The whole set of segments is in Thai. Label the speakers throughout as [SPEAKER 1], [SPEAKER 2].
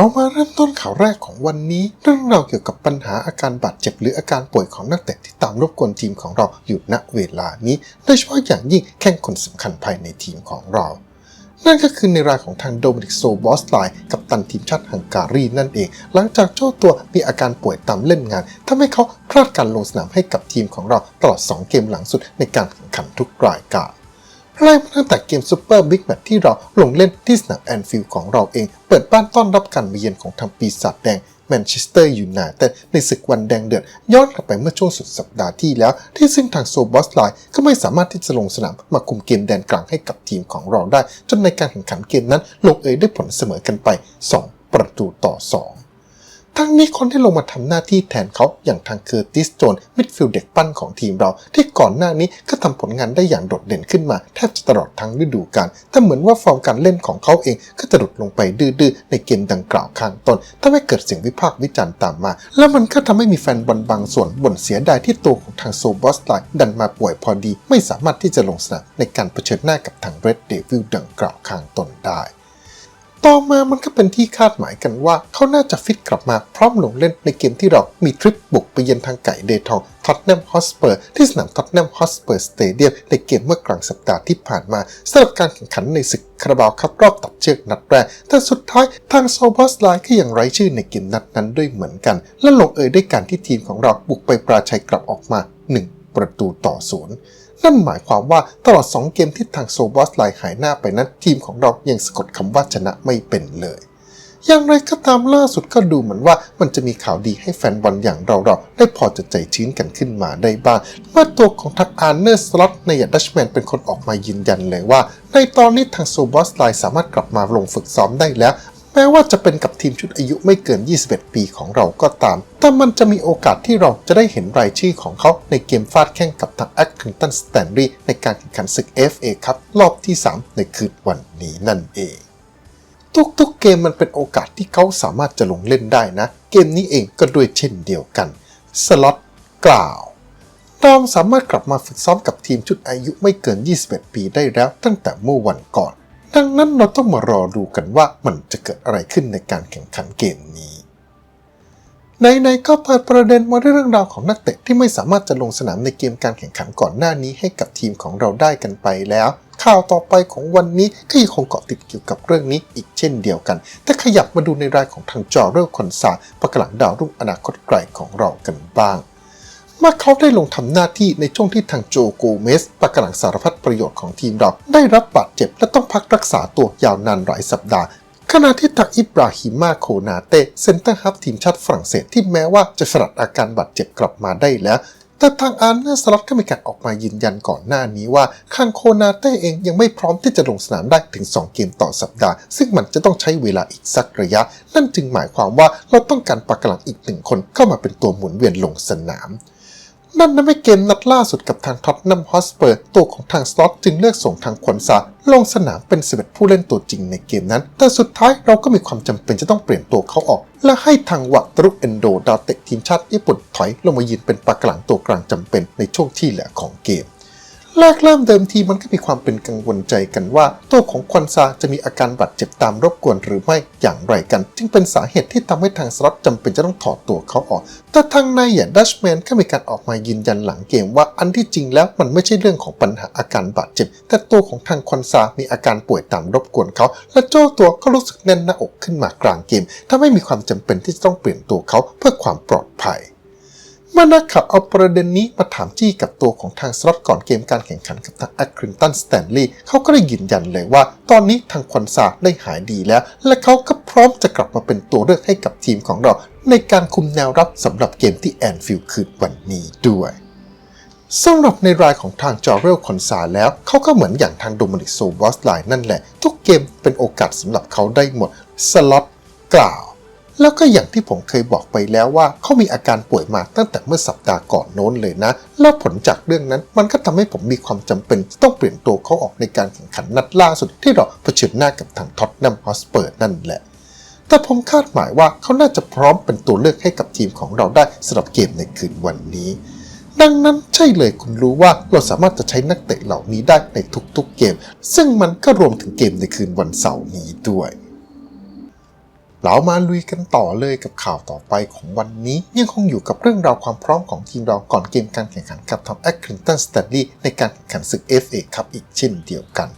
[SPEAKER 1] เรามาเริ่มต้นข่าวแรกของวันนี้ เรื่องราวเกี่ยวกับปัญหาอาการบาดเจ็บหรืออาการป่วยของนักเตะที่ตามรบกวนทีมของเราอยู่ณเวลานี้ โดยเฉพาะอย่างยิ่งแข้งคนสำคัญภายในทีมของเรา นั่นก็คือในรายของทางโดมินิกโซบอสไลน์กับตันทีมชาติฮังการีนั่นเอง หลังจากเจ้าตัวมีอาการป่วยตามเล่นงานทำให้เขาพลาดการลงสนามให้กับทีมของเราตลอด 2 เกมหลังสุดในการแข่งขันทุกรายการ ไล่มาตั้งแต่เกมซูเปอร์บิ๊กแมตที่เราลงเล่นที่สนามแอนฟิลด์ของเราเอง เปิดบ้านต้อนรับการมาเยือนของทางปีศาจแดงแมนเชสเตอร์ยูไนเต็ดในศึกวันแดงเดือดย้อนกลับไปเมื่อช่วงสุดสัปดาห์ที่แล้ว ที่ซึ่งทางโซบอสไลน์ก็ไม่สามารถที่จะลงสนามมาคุมเกมแดนกลางให้กับทีมของเราได้ จนในการแข่งขันเกมนั้นลงเอยด้วยผลเสมอกันไป 2 ประตูต่อ 2 ทั้งนี้คนที่ลงมาทำหน้าที่แทนเขาอย่างทางเคอร์ติสโจนมิดฟิลด์เด็กปั้นของทีมเรา ที่ก่อนหน้านี้ก็ทำผลงานได้อย่างโดดเด่นขึ้นมา แทบจะตลอดทั้งฤดูกาลแต่เหมือนว่าฟอร์มการเล่นของเขาเองก็จะหลุดลงไปดื้อๆในเกมดังกล่าวข้างต้นทำให้เกิดเสียงวิพากษ์วิจารณ์ตามมา แล้วมันก็ทำให้มีแฟนบอลบางส่วนบ่นเสียดายที่ตัวของทางโซบอสไลน์ดันมาป่วยพอดี ไม่สามารถที่จะลงสนามในการเผชิญหน้ากับทางเรดเดวิลดังกล่าวข้างต้นได้ ต่อมามันก็เป็นที่คาดหมายกันว่า เขาน่าจะฟิตกลับมาพร้อมลงเล่นในเกมที่เรามีทริปบุกไปเยือนทางไก่เดทองท็อตแนมฮอสเปอร์ที่สนามท็อตแนมฮอสเปอร์สเตเดียมในเกมเมื่อกลางสัปดาห์ที่ผ่านมาสำหรับการแข่งขันในศึกคาราบาวคัพรอบตัดเชือกนัดแรก แต่สุดท้ายทางโซบอสไลน์ก็ยังไร้ชื่อในเกมนัดนั้นด้วยเหมือนกัน และลงเอยด้วยการที่ทีมของเราบุกไปปราชัยกลับออกมา 1 ประตูต่อศูนย์ นั่นหมายความว่าตลอด 2 เกมที่ทางโซบอสไลหายหน้าไปนั้นทีมของเรายังสะกดคำว่าชนะไม่เป็นเลย อย่างไรก็ตามล่าสุดก็ดูเหมือนว่ามันจะมีข่าวดีให้แฟนบอลอย่างเราๆได้พอจะใจชื้นกันขึ้นมาได้บ้างเมื่อตัวของทักอาร์เนอร์สล็อตในยดัชแมนเป็นคนออกมายืนยันเลยว่า ในตอนนี้ทางโซบอสไลสามารถกลับมาลงฝึกซ้อมได้แล้ว ม้ว่าจะเป็นกับทีมชุดอายุไม่เกิน 21 ปีของเราก็ตาม แต่มันจะมีโอกาสที่เราจะได้เห็นรายชื่อของเขาในเกมฟาดแข่งกับทางแอคคิงตันสแตนลีย์ในการแข่งขันศึก FA ครับรอบที่ 3 ในคืนวันนี้นั่นเอง ทุกๆเกมมันเป็นโอกาสที่เขาสามารถจะลงเล่นได้นะ เกมนี้เองก็ด้วยเช่นเดียวกัน สล็อตกล่าวตอมสามารถกลับมาฝึกซ้อมกับทีมชุดอายุไม่เกิน 21 ปีได้แล้วตั้งแต่เมื่อวันก่อน ดังนั้นเราต้องมารอดูกันว่ามันจะเกิดอะไรขึ้นในการแข่งขันเกมนี้ในๆก็เปิดประเด็นมาด้วยเรื่องราวของนักเตะที่ไม่สามารถจะลงสนามในเกมการแข่งขันก่อนหน้านี้ให้กับทีมของเราได้กันไปแล้ว ข่าวต่อไปของวันนี้ก็ยังคงเกาะติดเกี่ยวกับเรื่องนี้อีกเช่นเดียวกัน แต่ขยับมาดูในรายของทางจอเรลคอนซาประกหลังดาวรุ่งอนาคตไกลของเรากันบ้าง เมื่อเขาได้ลงทำหน้าที่ในช่วงที่ทางโจโกเมสประกหลังสารพัดประโยชน์ของทีมเรา ได้รับบาดเจ็บและต้องพักรักษาตัวยาวนานหลายสัปดาห์ขณะที่ทางอิบราฮิมาโคนาเต้เซนเตอร์ฮับทีมชาติฝรั่งเศสที่แม้ว่าจะสลัดอาการบาดเจ็บกลับมาได้แล้ว แต่ทางอาร์เนอร์สล็อตก็มีการออกมายืนยันก่อนหน้านี้ว่าคังโคนาเต้เองยังไม่พร้อมที่จะลงสนามได้ถึง 2 เกมต่อสัปดาห์ ซึ่งมันจะต้องใช้เวลาอีกสักระยะ นั่นจึงหมายความว่าเราต้องการปักหลังอีกหนึ่งคนเข้ามาเป็นตัวหมุนเวียนลงสนาม นั่นทำให้เกมนัดล่าสุดกับทางท็อตแนมฮอสเปอร์ตัวของทางสล็อตจึงเลือกส่งทางควนซาลงสนามเป็น11ผู้เล่นตัวจริงในเกมนั้น แต่สุดท้ายเราก็มีความจำเป็นจะต้องเปลี่ยนตัวเขาออก และให้ทางวัตรุเอนโดดาวเตะทีมชาติญี่ปุ่นถอยลงมายืนเป็นปากหลังตัวกลางจำเป็นในช่วงที่เหลือของเกม แรกเริ่มเดิมทีมันก็มีความเป็นกังวลใจกันว่า ตัวของควันซาจะมีอาการบาดเจ็บตามรบกวนหรือไม่อย่างไรกัน จึงเป็นสาเหตุที่ทำให้ทางสล็อตจำเป็นจะต้องถอดตัวเขาออก แต่ทางในอย่างดัชแมนก็มีการออกมายืนยันหลังเกมว่าอันที่จริงแล้วมันไม่ใช่เรื่องของปัญหาอาการบาดเจ็บ แต่ตัวของทางควันซามีอาการป่วยตามรบกวนเขา และเจ้าตัวก็รู้สึกแน่นหน้าอกขึ้นมากลางเกมทำให้มีความจำเป็นที่จะต้องเปลี่ยนตัวเขาเพื่อความปลอดภัย เมื่อนักข่าวเอาประเด็นนี้มาถามจี้กับตัวของทางสล็อตก่อนเกมการแข่งขันกับทางแอครินตันสแตนลีย์เขาก็ได้ยืนยันเลยว่า ตอนนี้ทางควันซาได้หายดีแล้ว และเขาก็พร้อมจะกลับมาเป็นตัวเลือกให้กับทีมของเรา ในการคุมแนวรับสำหรับเกมที่แอนฟิลด์คืนวันนี้ด้วยสำหรับในรายของทางจอเรลคอนซาแล้วเขาก็เหมือนอย่างทางโดมินิกโซบอสไลน์นั่นแหละ ทุกเกมเป็นโอกาสสำหรับเขาได้หมด สล็อตกล่าว แล้วก็อย่างที่ผมเคยบอกไปแล้วว่าเขามีอาการป่วยมาตั้งแต่เมื่อสัปดาห์ก่อนโน้นเลยนะ แล้วผลจากเรื่องนั้นมันก็ทำให้ผมมีความจำเป็น ต้องเปลี่ยนตัวเขาออกในการแข่งขันนัดล่าสุดที่เราเผชิญหน้ากับทางท็อตแนมฮอสเปอร์นั่นแหละ แต่ผมคาดหมายว่าเขาน่าจะพร้อมเป็นตัวเลือกให้กับทีมของเราได้สำหรับเกมในคืนวันนี้ดังนั้นใช่เลยคุณรู้ว่าเราสามารถจะใช้นักเตะเหล่านี้ได้ในทุกๆเกม ซึ่งมันก็รวมถึงเกมในคืนวันเสาร์นี้ด้วย เรามาลุยกันต่อเลยกับข่าวต่อไปของวันนี้ ยังคงอยู่กับเรื่องราวความพร้อมของทีมเราก่อนเกมการแข่งขันกับทอมแอคคินตันสแตนลีย์ในการแข่งขันศึก FA ครับอีกเช่นเดียวกัน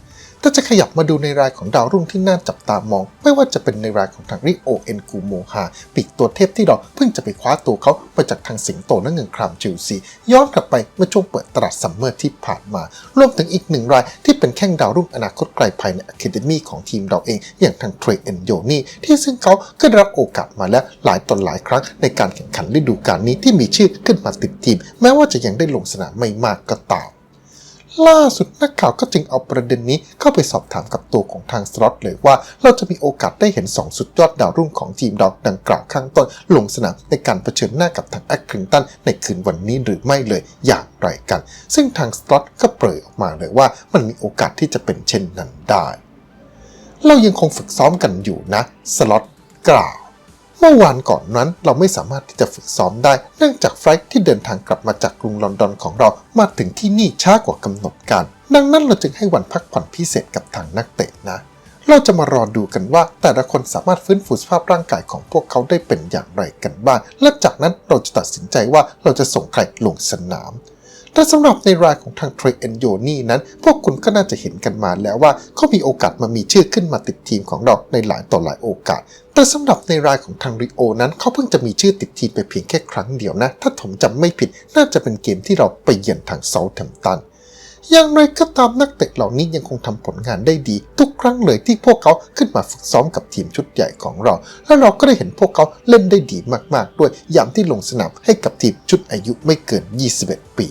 [SPEAKER 1] ถ้าจะขยับมาดูในรายของดาวรุ่งที่น่าจับตามอง ไม่ว่าจะเป็นในรายของทางริโอเอ็นกูโมฮาปีกตัวเทพที่เราเพิ่งจะไปคว้าตัวเขามาจากทางสิงโตนั่นเงินครามจิลซีย้อนกลับไปเมื่อช่วงเปิดตลาดซัมเมอร์ที่ผ่านมารวมถึงอีกหนึ่งรายที่เป็นแข้งดาวรุ่งอนาคตไกลภายในอะคาเดมีของทีมเราเอง อย่างทางเทรเอนโยนี่ที่ซึ่งเขาก็ได้รับโอกาสมาแล้วหลายตอนหลายครั้งในการแข่งขันฤดูกาลนี้ที่มีชื่อขึ้นมาติดทีม แม้ว่าจะยังได้ลงสนามไม่มากก็ตาม ล่าสุดนักข่าวก็จึงเอาประเด็นนี้เข้าไปสอบถามกับตัวของทางสล็อตเลยว่าเราจะมีโอกาสได้เห็น 2 สุดยอดดาวรุ่งของทีมเราดังกล่าวข้างต้น ลงสนามในการเผชิญหน้ากับทางแอคคิงตันในคืนวันนี้หรือไม่เลยอย่างไรกัน ซึ่งทางสล็อตก็เปรยออกมาเลยว่ามันมีโอกาสที่จะเป็นเช่นนั้นได้ เรายังคงฝึกซ้อมกันอยู่นะสล็อตกล่าว เมื่อวานก่อนนั้นเราไม่สามารถที่จะฝึกซ้อมได้ เนื่องจากไฟลท์ที่เดินทางกลับมาจากกรุงลอนดอนของเรามาถึงที่นี่ช้ากว่ากำหนดการ ดังนั้นเราจึงให้วันพักผ่อนพิเศษกับทางนักเตะนะ เราจะมารอดูกันว่าแต่ละคนสามารถฟื้นฟูสภาพร่างกายของพวกเขาได้เป็นอย่างไรกันบ้าง และจากนั้นเราจะตัดสินใจว่าเราจะส่งใครลงสนาม แต่สำหรับในรายของทางเทรเอนโยนี่นั้น พวกคุณก็น่าจะเห็นกันมาแล้วว่าเขามีโอกาสมามีชื่อขึ้นมาติดทีมของเราในหลายต่อหลายโอกาส แต่สำหรับในรายของทางริโอนั้นเขาเพิ่งจะมีชื่อติดทีมไปเพียงแค่ครั้งเดียวนะ ถ้าผมจำไม่ผิดน่าจะเป็นเกมที่เราไปเยือนทางเซาท์แฮมป์ตันอย่างไรก็ตามนักเตะเหล่านี้ยังคงทำผลงานได้ดี ทุกครั้งเลยที่พวกเขาขึ้นมาฝึกซ้อมกับทีมชุดใหญ่ของเรา และเราก็ได้เห็นพวกเขาเล่นได้ดีมากๆ ด้วยยามที่ลงสนามให้กับทีมชุดอายุไม่เกิน 21 ปี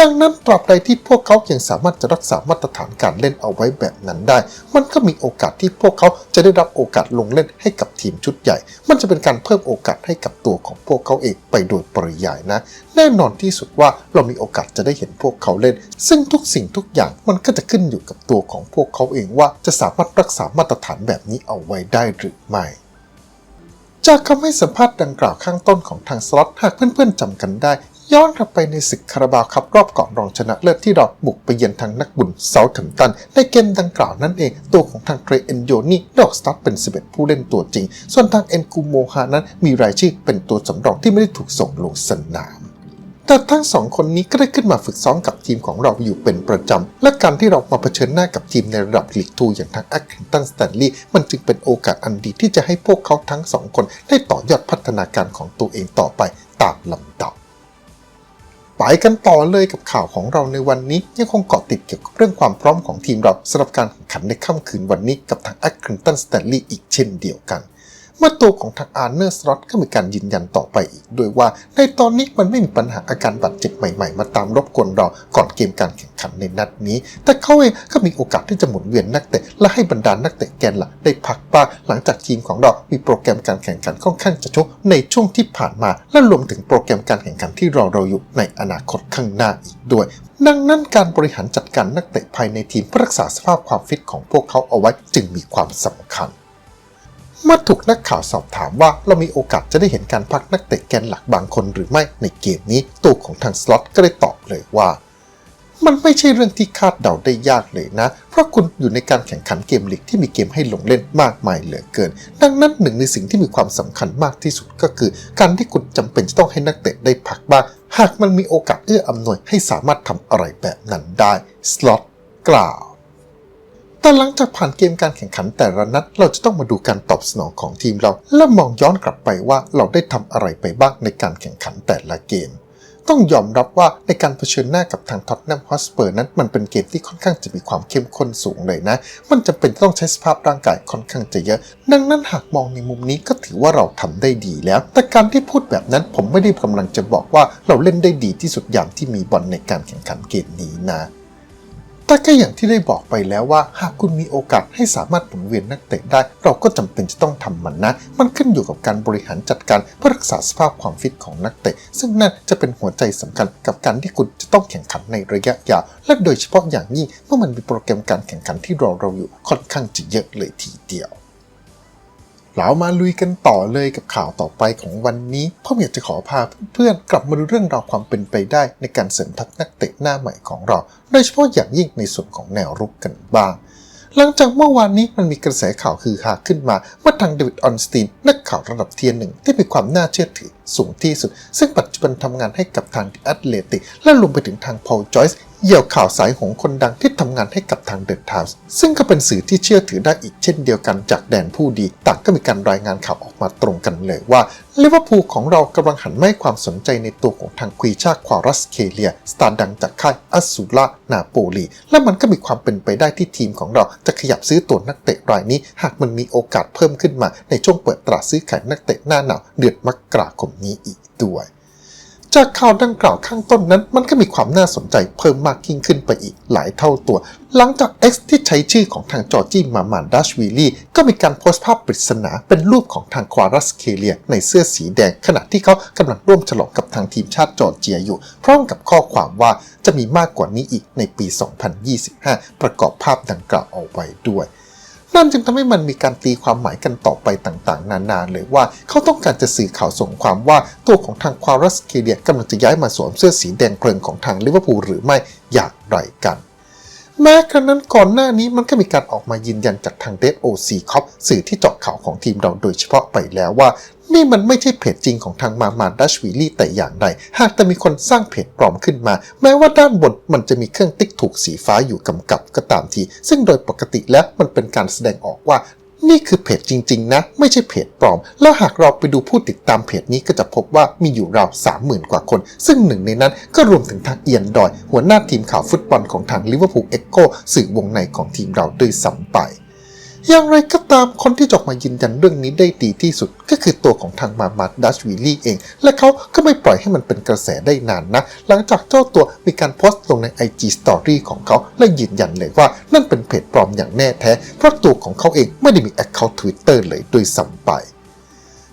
[SPEAKER 1] ดังนั้นตราบใดที่พวกเขายังสามารถจะรักษามาตรฐานการเล่นเอาไว้แบบนั้นได้ มันก็มีโอกาสที่พวกเขาจะได้รับโอกาสลงเล่นให้กับทีมชุดใหญ่ มันจะเป็นการเพิ่มโอกาสให้กับตัวของพวกเขาเองไปโดยปริยายนะ แน่นอนที่สุดว่าเรามีโอกาสจะได้เห็นพวกเขาเล่น ซึ่งทุกสิ่งทุกอย่างมันก็จะขึ้นอยู่กับตัวของพวกเขาเองว่าจะสามารถรักษามาตรฐานแบบนี้เอาไว้ได้หรือไม่จากคำให้สัมภาษณ์ดังกล่าวข้างต้นของทางสล็อตหากเพื่อนๆจำกันได้ ย้อนกลับไปในศึกคาราบาวครับรอบก่อนรองชนะเลิศที่เราบุกไปเยือนทางนักบุญเซาท์แฮมตัน ในเกมดังกล่าวนั่นเอง ตัวของทางเทรเอนโยนี่ดอกสตาร์เป็น 11 ผู้เล่นตัวจริง ส่วนทางเอ็นกูโมฮานั้นมีรายชื่อเป็นตัวสำรองที่ไม่ได้ถูกส่งลงสนามแต่ทั้งสองคนนี้ก็ได้ขึ้นมาฝึกซ้อมกับทีมของเราอยู่เป็นประจำ และการที่เรามาเผชิญหน้ากับทีมในระดับลีกทูอย่างทางแอคคินตันสแตนลีย์มันจึงเป็นโอกาสอันดีที่จะให้พวกเขาทั้งสองคนได้ต่อยอดพัฒนาการของตัวเองต่อไปตามลำดับ ไปกันต่อเลยกับข่าวของเราในวันนี้ ยังคงเกาะติดเกี่ยวกับเรื่องความพร้อมของทีมเราสำหรับการแข่งขันในค่ำคืนวันนี้กับทางแอคคินตันสแตนลีย์อีกเช่นเดียวกัน เมื่อตัวของทางอาร์เนอร์สล็อตก็มีการยืนยันต่อไปอีกด้วยว่า ในตอนนี้มันไม่มีปัญหาอาการบาดเจ็บใหม่ๆ มาตามรบกวนเราก่อนเกมการแข่งขันในนัดนี้ แต่เขาเองก็มีโอกาสที่จะหมุนเวียนนักเตะและให้บรรดานักเตะแกนหลักได้พักบ้างหลังจากทีมของเรา มีโปรแกรมการแข่งขันค่อนข้างจะชุกในช่วงที่ผ่านมา และรวมถึงโปรแกรมการแข่งขันที่รอเราอยู่ในอนาคตข้างหน้าอีกด้วยดังนั้นการบริหารจัดการนักเตะภายในทีมเพื่อรักษาสภาพความฟิตของพวกเขาเอาไว้จึงมีความสำคัญ เมื่อถูกนักข่าวสอบถามว่าเรามีโอกาสจะได้เห็นการพักนักเตะแกนหลักบางคนหรือไม่ในเกมนี้ตัวของทางสล็อตก็ได้ตอบเลยว่า มันไม่ใช่เรื่องที่คาดเดาได้ยากเลยนะ เพราะคุณอยู่ในการแข่งขันเกมลีกที่มีเกมให้ลงเล่นมากมายเหลือเกิน ดังนั้นหนึ่งในสิ่งที่มีความสำคัญมากที่สุดก็คือ การที่คุณจำเป็นจะต้องให้นักเตะได้พักบ้างหากมันมีโอกาสเอื้ออำนวยให้สามารถทำอะไรแบบนั้นได้สล็อตกล่าว แต่หลังจากผ่านเกมการแข่งขันแต่ละนัด เราจะต้องมาดูการตอบสนองของทีมเรา และมองย้อนกลับไปว่าเราได้ทำอะไรไปบ้างในการแข่งขันแต่ละเกม ต้องยอมรับว่าในการเผชิญหน้ากับทางท็อตแนมฮอสเปอร์นั้นมันเป็นเกมที่ค่อนข้างจะมีความเข้มข้นสูงเลยนะ มันจำเป็นต้องใช้สภาพร่างกายค่อนข้างจะเยอะ ดังนั้นหากมองในมุมนี้ก็ถือว่าเราทำได้ดีแล้ว แต่การที่พูดแบบนั้นผมไม่ได้กำลังจะบอกว่าเราเล่นได้ดีที่สุดยามที่มีบอลในการแข่งขันเกมนี้นะ แต่ก็อย่างที่ได้บอกไปแล้วว่า หากคุณมีโอกาสให้สามารถหมุนเวียนนักเตะได้ เราก็จำเป็นจะต้องทำมันนะ มันขึ้นอยู่กับการบริหารจัดการเพื่อรักษาสภาพความฟิตของนักเตะ ซึ่งนั่นจะเป็นหัวใจสำคัญกับการที่คุณจะต้องแข่งขันในระยะยาว และโดยเฉพาะอย่างยิ่งเมื่อมันมีโปรแกรมการแข่งขันที่รอเราอยู่ค่อนข้างจะเยอะเลยทีเดียว เรามาลุยกันต่อเลยกับข่าวต่อไปของวันนี้ผมอยากจะขอพาเพื่อนๆกลับมาดูเรื่องราวความเป็นไปได้ในการเสริมทัพนักเตะหน้าใหม่ของเรา โดยเฉพาะอย่างยิ่งในส่วนของแนวรุกกันบ้าง หลังจากเมื่อวานนี้มันมีกระแสข่าวคือฮาขึ้นมาเมื่อทางเดวิดออนสตีนนักข่าวระดับเทียร์หนึ่งที่มีความน่าเชื่อถือสูงที่สุด ซึ่งปัจจุบันทำงานให้กับทางดิแอตเลติกและรวมไปถึงทางพอลจอยส์ เหยี่ยวข่าวสายหงคนดังที่ทำงานให้กับทางเดอะไทมส์ซึ่งก็เป็นสื่อที่เชื่อถือได้อีกเช่นเดียวกันจากแดนผู้ดี ต่างก็มีการรายงานข่าวออกมาตรงกันเลยว่าลิเวอร์พูลของเรากำลังหันไมาให้ความสนใจในตัวของทางควีชาควารัสเคเลีย สตาร์ดังจากค่ายอัสซูล่านาโปลี และมันก็มีความเป็นไปได้ที่ทีมของเราจะขยับซื้อตัวนักเตะรายนี้ หากมันมีโอกาสเพิ่มขึ้นมาในช่วงเปิดตลาดซื้อขายนักเตะหน้าหนาวเดือนมกราคมนี้อีกด้วย จากข่าวดังกล่าวข้างต้นนั้น มันก็มีความน่าสนใจเพิ่มมากยิ่งขึ้นไปอีกหลายเท่าตัว หลังจาก X ที่ใช้ชื่อของทางจอร์จี้มามานดัชวิลลี่ก็มีการโพสต์ภาพปริศนาเป็นรูปของทางควารัสเคเลีย ในเสื้อสีแดง ขณะที่เขากำลังร่วมฉลองกับทางทีมชาติจอร์เจียอยู่ พร้อมกับข้อความว่าจะมีมากกว่านี้อีกในปี 2025 ประกอบภาพดังกล่าวเอาไว้ด้วย นั่นจึงทำให้มันมีการตีความหมายกันต่อไปต่างๆ นานาเลยว่าเขาต้องการจะสื่อข่าวส่งความว่าตัวของทางควารัสเคเดียกำลังจะย้ายมาสวมเสื้อสีแดงเพลิงของทางลิเวอร์พูลหรือไม่อย่างไรกัน แม้กระนั้นก่อนหน้านี้มันก็มีการออกมายืนยันจากทางเดฟโอซีคอปสื่อที่เจาะข่าวของทีมเราโดยเฉพาะไปแล้วว่า นี่มันไม่ใช่เพจจริงของทางมามาดัชวิลลี่แต่อย่างใด หากแต่มีคนสร้างเพจปลอมขึ้นมา แม้ว่าด้านบนมันจะมีเครื่องติ๊กถูกสีฟ้าอยู่กำกับก็ตามที ซึ่งโดยปกติแล้วมันเป็นการแสดงออกว่า นี่คือเพจจริง ๆ นะ ไม่ใช่เพจปลอม แล้วหากเราไปดูผู้ติดตามเพจนี้ก็จะพบว่ามีอยู่ราว30,000 กว่าคน ซึ่งหนึ่งในนั้นก็รวมถึงทางเอียนดอย หัวหน้าทีมข่าวฟุตบอลของทางลิเวอร์พูลเอ็กโกสื่อวงในของทีมเราด้วยซ้ำไป อย่างไรก็ตามคนที่จออกมายืนยันเรื่องนี้ได้ดีที่สุด ก็คือตัวของทางมามาดัชวิลลี่เอง และเขาก็ไม่ปล่อยให้มันเป็นกระแสได้นานนะ หลังจากเจ้าตัวมีการโพสต์ลงใน IG Story ของเขา และยืนยันเลยว่านั่นเป็นเพจปลอมอย่างแน่แท้ เพราะตัวของเขาเองไม่ได้มี Account Twitter เลยโดยซ้ำไป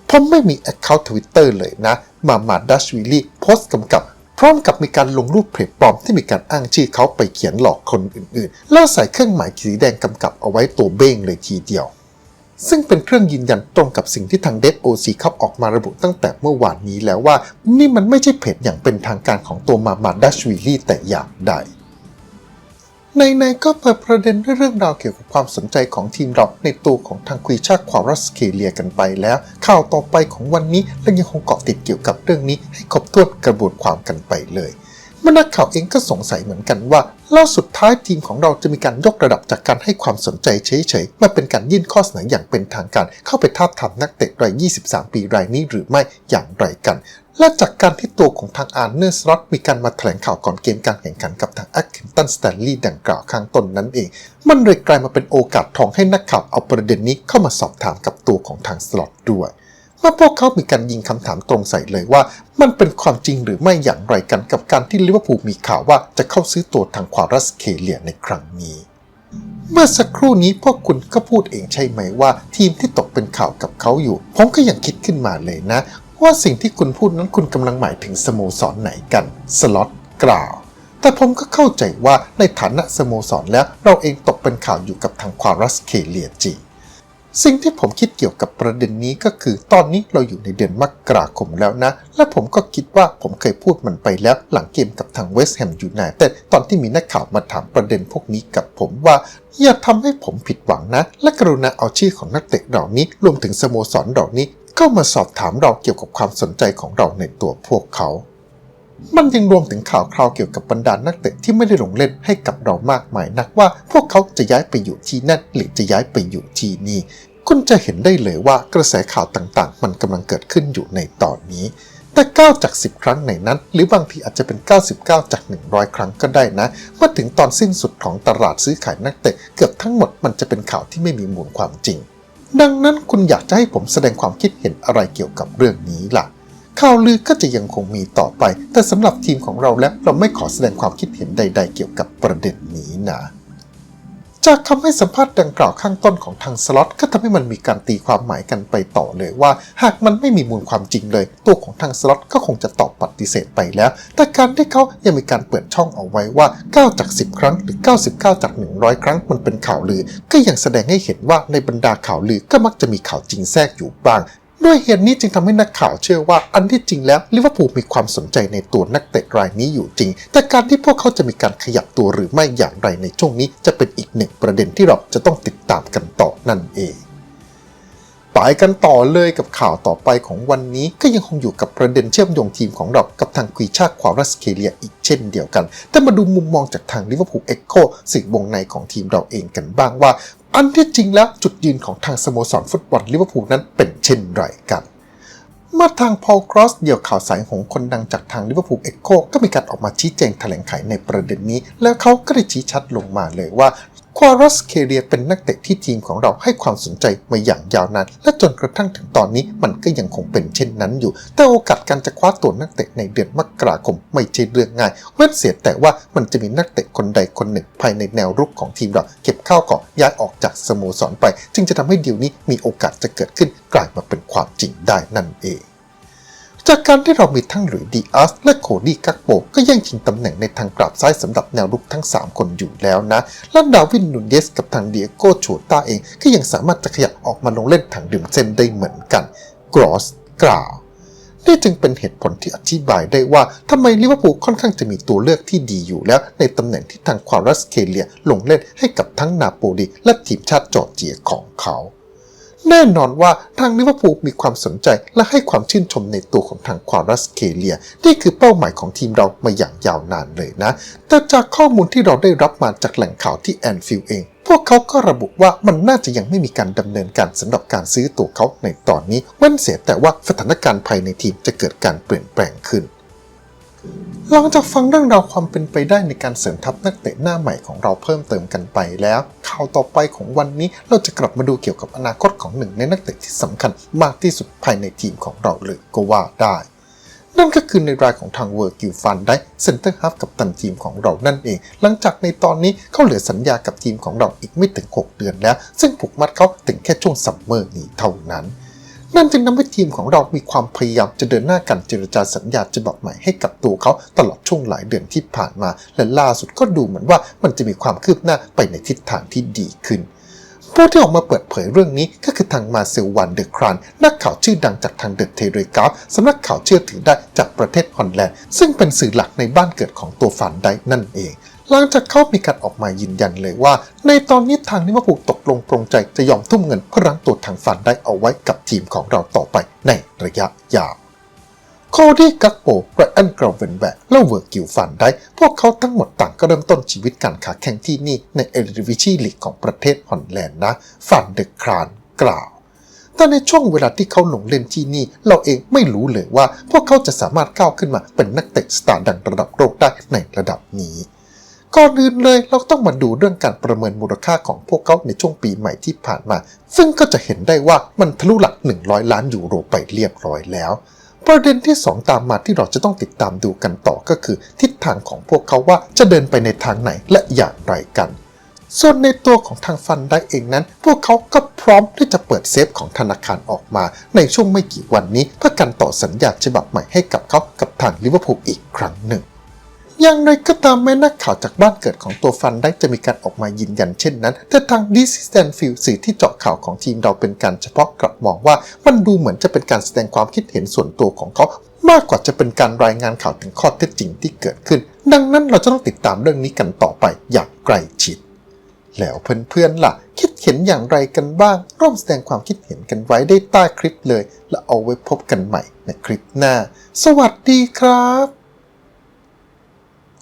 [SPEAKER 1] ผมไม่มี Account Twitter เลยนะ มามาดัชวิลลี่โพสต์กำกับ พร้อมกับมีการลงรูปเพจปลอมที่มีการอ้างชื่อเขาไปเขียนหลอกคนอื่นๆ แล้วใส่เครื่องหมายสีแดงกำกับเอาไว้ตัวเบ้งเลยทีเดียว ซึ่งเป็นเครื่องยืนยันตรงกับสิ่งที่ทางเดฟโอซีครับออกมาระบุตั้งแต่เมื่อวานนี้แล้วว่า นี่มันไม่ใช่เพจอย่างเป็นทางการของตัวมามาดัชวิลลี่แต่อย่างใด ในๆก็เปิดประเด็นเรื่องราวเกี่ยวกับความสนใจของทีมเราในตัวของทางควีชาควารัสเคเลียกันไปแล้ว ข่าวต่อไปของวันนี้เรายังคงเกาะติดเกี่ยวกับเรื่องนี้ให้ครบถ้วนกระบวนความกันไปเลย เมื่อนักข่าวเองก็สงสัยเหมือนกันว่าแล้วสุดท้ายทีมของเราจะมีการยกระดับจากการให้ความสนใจเฉยๆมาเป็นการยื่นข้อเสนออย่างเป็นทางการ เข้าไปทาบทามนักเตะราย 23 ปีรายนี้หรือไม่อย่างไรกัน และจากการที่ตัวของทางอาร์เนอร์สล็อตมีการมาแถลงข่าวก่อนเกมการแข่งขันกับทางแอคเคนตันสแตนลีย์ดังกล่าวข้างต้นนั้นเอง มันเลยกลายมาเป็นโอกาสทองให้นักข่าวเอาประเด็นนี้เข้ามาสอบถามกับตัวของทางสล็อตด้วย เมื่อพวกเขามีการยิงคำถามตรงใส่เลยว่า มันเป็นความจริงหรือไม่อย่างไรกันกับการที่ลิเวอร์พูลมีข่าวว่าจะเข้าซื้อตัวทางควารัสเคเลียในครั้งนี้ เมื่อสักครู่นี้พวกคุณก็พูดเองใช่ไหมว่า ทีมที่ตกเป็นข่าวกับเขาอยู่ ผมก็ยังคิดขึ้นมาเลยนะ ว่าสิ่งที่คุณพูดนั้นคุณกำลังหมายถึงสโมสรไหนกันสล็อตกล่าวแต่ผมก็เข้าใจว่าในฐานะสโมสรแล้วเราเองตกเป็นข่าวอยู่กับทางควารัสเคเลียจริง สิ่งที่ผมคิดเกี่ยวกับประเด็นนี้ก็คือ ตอนนี้เราอยู่ในเดือนมกราคมแล้วนะ และผมก็คิดว่าผมเคยพูดมันไปแล้วหลังเกมกับทางเวสต์แฮมยูไนเต็ดตอนที่มีนักข่าวมาถามประเด็นพวกนี้กับผมว่า อย่าทำให้ผมผิดหวังนะ และกรุณาเอาชื่อของนักเตะเหล่านี้ รวมถึงสโมสรเหล่านี้ เข้ามาสอบถามเราเกี่ยวกับความสนใจของเราในตัวพวกเขา มันยังรวมถึงข่าวคราวเกี่ยวกับบรรดานักเตะที่ไม่ได้ลงเล่นให้กับเรามากมายนักว่าพวกเขาจะย้ายไปอยู่ที่นั่นหรือจะย้ายไปอยู่ที่นี่คุณจะเห็นได้เลยว่ากระแสข่าวต่างๆ มันกำลังเกิดขึ้นอยู่ในตอนนี้ แต่ 9 จาก 10 ครั้งในนั้น หรือบางทีอาจจะเป็น 99 จาก 100 ครั้งก็ได้นะเมื่อถึงตอนสิ้นสุดของตลาดซื้อขายนักเตะเกือบทั้งหมดมันจะเป็นข่าวที่ไม่มีมูลความจริง ดังนั้นคุณอยากจะให้ผมแสดงความคิดเห็นอะไรเกี่ยวกับเรื่องนี้ล่ะ ข่าวลือก็จะยังคงมีต่อไป แต่สำหรับทีมของเราแล้วเราไม่ขอแสดงความคิดเห็นใด ๆ เกี่ยวกับประเด็นนี้นะจากคำให้สัมภาษณ์ดังกล่าวข้างต้นของทางสล็อตก็ทำให้มันมีการตีความหมายกันไปต่อเลยว่า หากมันไม่มีมูลความจริงเลย ตัวของทางสล็อตก็คงจะตอบปฏิเสธไปแล้ว แต่การที่เขายังมีการเปิดช่องเอาไว้ว่า 9 จาก 10 ครั้งหรือ 99 จาก 100 ครั้งมันเป็นข่าวลือ ก็ยังแสดงให้เห็นว่าในบรรดาข่าวลือก็มักจะมีข่าวจริงแทรกอยู่บ้าง ด้วยเหตุนี้จึงทำให้นักข่าวเชื่อว่าอันที่จริงแล้วลิเวอร์พูลมีความสนใจในตัวนักเตะรายนี้อยู่จริง แต่การที่พวกเขาจะมีการขยับตัวหรือไม่อย่างไรในช่วงนี้ จะเป็นอีกหนึ่งประเด็นที่เราจะต้องติดตามกันต่อนั่นเองไปกันต่อเลยกับข่าวต่อไปของวันนี้ก็ยังคงอยู่กับประเด็นเชื่อมโยงทีมของเรากับทางกุยชาควารัสเคเลียอีกเช่นเดียวกัน แต่มาดูมุมมองจากทางลิเวอร์พูลเอ็กโคสื่อวงในของทีมเราเองกันบ้างว่า อันที่จริงแล้วจุดยืนของทางสโมสรฟุตบอลลิเวอร์พูลนั้นเป็นเช่นไรกันเมื่อทางพอลครอสเดี่ยวข่าวสายหงคนดังจากทางลิเวอร์พูลเอ็กโคก็มีการออกมาชี้แจงแถลงไขในประเด็นนี้ แล้วเขาก็ได้ชี้ชัดลงมาเลยว่า ควารัสเคเรียเป็นนักเตะที่ทีมของเราให้ความสนใจมาอย่างยาวนาน และจนกระทั่งถึงตอนนี้มันก็ยังคงเป็นเช่นนั้นอยู่ แต่โอกาสการจะคว้าตัวนักเตะในเดือนมกราคมไม่ใช่เรื่องง่าย เว้นเสียแต่ว่ามันจะมีนักเตะคนใดคนหนึ่ง ภายในแนวรุกของทีมเราเก็บข้าวของย้ายออกจากสโมสรไป จึงจะทำให้ดีลนี้มีโอกาสจะเกิดขึ้นกลายมาเป็นความจริงได้นั่นเอง จากการที่เรามีทั้งหลุยส์ดีอาสและโคดี้กักโปก็ย่งชิงตำแหน่งในทางกราบซ้ายสำหรับแนวรุกทั้ง 3 คนอยู่แล้วนะ และดาวินนูนเยสกับทางเดียโกโชต้าเองก็ยังสามารถจะขยับออกมาลงเล่นทางดื่มเส้นได้เหมือนกันกรอสกล่าวนี่จึงเป็นเหตุผลที่อธิบายได้ว่าทำไมลิเวอร์พูลค่อนข้างจะมีตัวเลือกที่ดีอยู่แล้ว ในตำแหน่งที่ทางควารัสเคเลียลงเล่นให้กับทั้งนาโปลีและทีมชาติจอร์เจียของเขา แน่นอนว่าทางลิเวอร์พูลมีความสนใจและให้ความชื่นชมในตัวของทางควารัสเคเลีย นี่คือเป้าหมายของทีมเรามาอย่างยาวนานเลยนะ แต่จากข้อมูลที่เราได้รับมาจากแหล่งข่าวที่แอนฟิลเองพวกเขาก็ระบุว่ามันน่าจะยังไม่มีการดำเนินการสำหรับการซื้อตัวเขาในตอนนี้เว้นเสียแต่ว่าสถานการณ์ภายในทีมจะเกิดการเปลี่ยนแปลงขึ้น หลังจากฟังเรื่องราวความเป็นไปได้ในการเสริมทัพนักเตะหน้าใหม่ของเราเพิ่มเติมกันไปแล้ว ข่าวต่อไปของวันนี้เราจะกลับมาดูเกี่ยวกับอนาคตของหนึ่งในนักเตะที่สำคัญมากที่สุดภายในทีมของเราเลยก็ว่าได้ นั่นก็คือในรายของทางเวอร์กิลฟันได้เซนเตอร์ฮัฟกับตันทีมของเรานั่นเอง หลังจากในตอนนี้เขาเหลือสัญญากับทีมของเราอีกไม่ถึง 6 เดือนแล้ว ซึ่งผูกมัดเขาถึงแค่ช่วงซัมเมอร์นี้เท่านั้น นั่นจึงทำให้ทีมของเรามีความพยายามจะเดินหน้าการเจรจาสัญญาฉบับใหม่ให้กับตัวเขาตลอดช่วงหลายเดือนที่ผ่านมา และล่าสุดก็ดูเหมือนว่ามันจะมีความคืบหน้าไปในทิศทางที่ดีขึ้นผู้ที่ออกมาเปิดเผยเรื่องนี้ก็คือทางมาเซลวันเดอครานนักข่าวชื่อดังจากทางเดอะเทเรกราฟสำนักข่าวเชื่อถือได้จากประเทศฮอลแลนด์ ซึ่งเป็นสื่อหลักในบ้านเกิดของตัวฟันได้นั่นเอง หลังจากเขามีการออกมายืนยันเลยว่า ในตอนนี้ทางลิวพูตกลงปรงใจจะยอมทุ่มเงินเพื่อรั้งตัวทางฟันได้เอาไว้กับทีมของเราต่อไปในระยะยาวโคดี้กักโปไรอันกราวเวนแบกและเวอร์กิลฟันได้ พวกเขาทั้งหมดต่างก็เริ่มต้นชีวิตการขาแข่งที่นี่ในเอลิวิชีลีกของประเทศฮอลแลนด์นะฟันเดอะครานกล่าว แต่ในช่วงเวลาที่เขาลงเล่นที่นี่ เราเองไม่รู้เลยว่า พวกเขาจะสามารถก้าวขึ้นมาเป็นนักเตะสตาร์ดังระดับโลกได้ในระดับนี้ ก่อนอื่นเลยเราต้องมาดูเรื่องการประเมินมูลค่าของพวกเขาในช่วงปีใหม่ที่ผ่านมา ซึ่งก็จะเห็นได้ว่ามันทะลุหลัก 100 ล้านยูโรไปเรียบร้อยแล้ว ประเด็นที่ 2 ตามมาที่เราจะต้องติดตามดูกันต่อก็คือ ทิศทางของพวกเขาว่าจะเดินไปในทางไหนและอย่างไรกัน ส่วนในตัวของทางฟันได้เองนั้น พวกเขาก็พร้อมที่จะเปิดเซฟของธนาคารออกมา ในช่วงไม่กี่วันนี้เพื่อการต่อสัญญาฉบับใหม่ให้กับเขากับทางลิเวอร์พูลอีกครั้งหนึ่ง อย่างไรก็ตามแม้นักข่าวจากบ้านเกิดของตัวฟันได้จะมีการออกมายืนยันเช่นนั้น แต่ทางดิสแตนฟิลสื่อที่เจาะข่าวของทีมเราเป็นการเฉพาะกลับมองว่ามันดูเหมือนจะเป็นการแสดงความคิดเห็นส่วนตัวของเขา มากกว่าจะเป็นการรายงานข่าวถึงข้อเท็จจริงที่เกิดขึ้น ดังนั้นเราจะต้องติดตามเรื่องนี้กันต่อไปอย่างใกล้ชิด แล้วเพื่อนๆล่ะ คิดเห็นอย่างไรกันบ้าง ร่วมแสดงความคิดเห็นกันไว้ได้ใต้คลิปเลย แล้วเอาไว้พบกันใหม่ในคลิปหน้า สวัสดีครับ